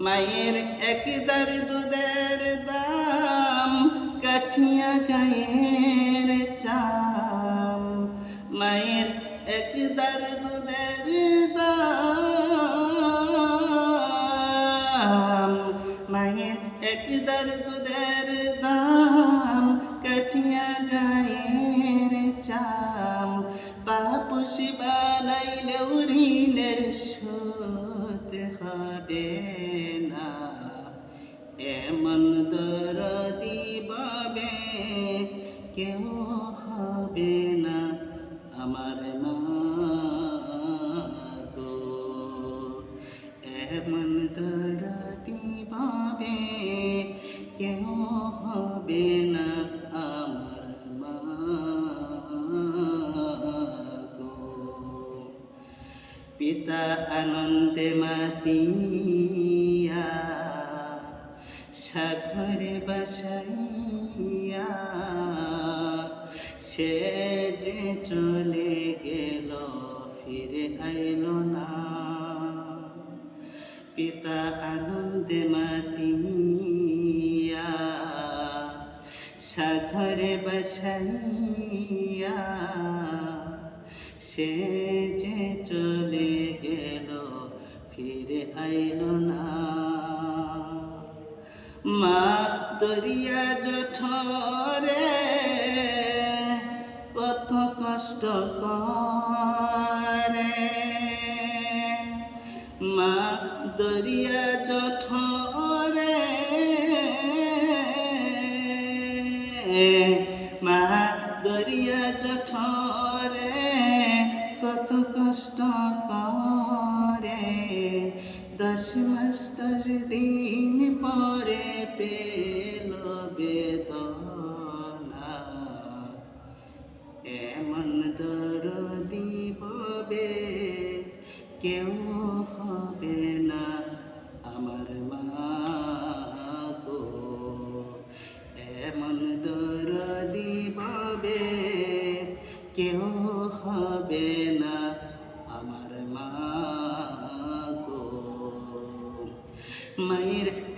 মায়ের একদার দুধের দাম, কাঠিয়া গায়ের চাম। মায়ের একদার দুধের দাম, মায়ের একদার দুধের দাম। পিতা আনন্দে মাতিয়া, সাগরে বাসাইয়া সে যে চলে গেল, ফিরে আইল না। পিতা আনন্দে মাতিয়া, সাগরে বাসাইয়া সে দরিয়া জঠরে কত কষ্ট করে। মা দরিয়া জঠরে মা দরিয়া জঠরে কত কষ্ট করে। দশ মাস beber.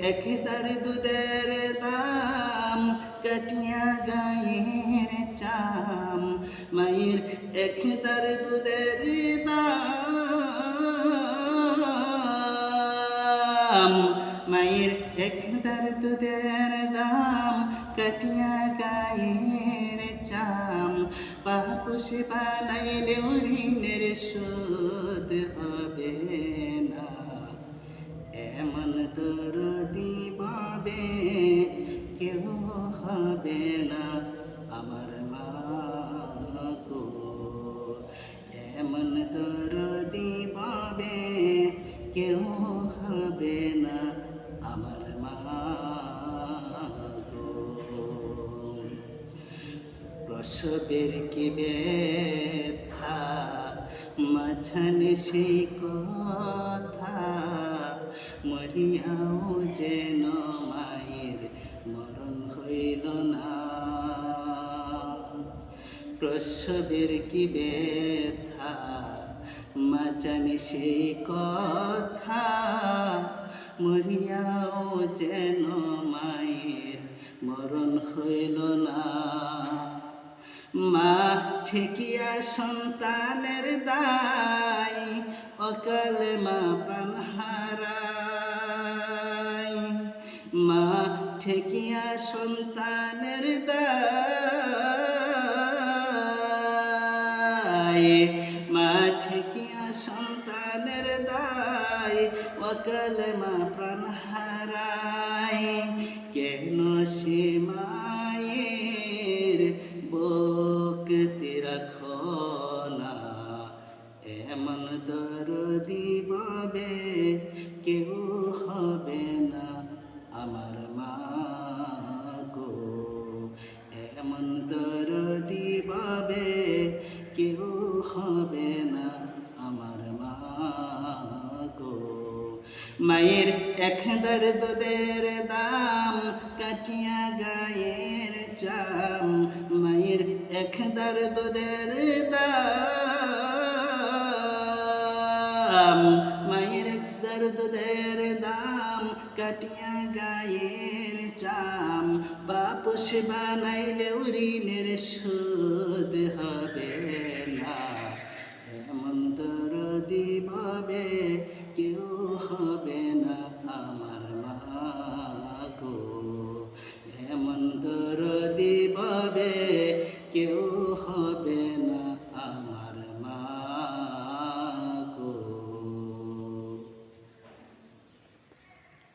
একদার দুধের দাম কাটিয়া গায়ের চাম মায়ের একদার দুধের দাম মায়ের একদার দুধের দাম কাটিয়া গায়ের চাম পাপুষে বানাইলে ঋণের আমার মা গো, এমন দরদি বাবে কেউ হবে না আমার মা গো। প্রসবের কি ব্যথা? মাঝানে সেই কথা মরিয়াও যেন মায়ের মরণ হইল না। প্রসবের কি ব্যথা? মাঝানে সেই কথা মরিয়াও যেন মায়ের মরণ হইল না। মা ঠেকিয়া সন্তানের দায়, অকাল মা প্রাণ হারায়। মা ঠেকিয়া সন্তানের দায় মা ঠেকিয়া সন্তানের দায়, অকাল মা প্রাণ হারায়। কেন সে মায়ের বকতে রাখো এমন দরদি বাবে, কেউ কেউ হবে না আমার মা গো। মায়ের একদার দুধের দাম কাটিয়া গায়ের চাম। মায়ের একদার দুধের দাম মায়ের একদার দুধের দাম কাটিয়া গায়ের চাম। বাপস বানাইলেও ঋণের শোধ হবে।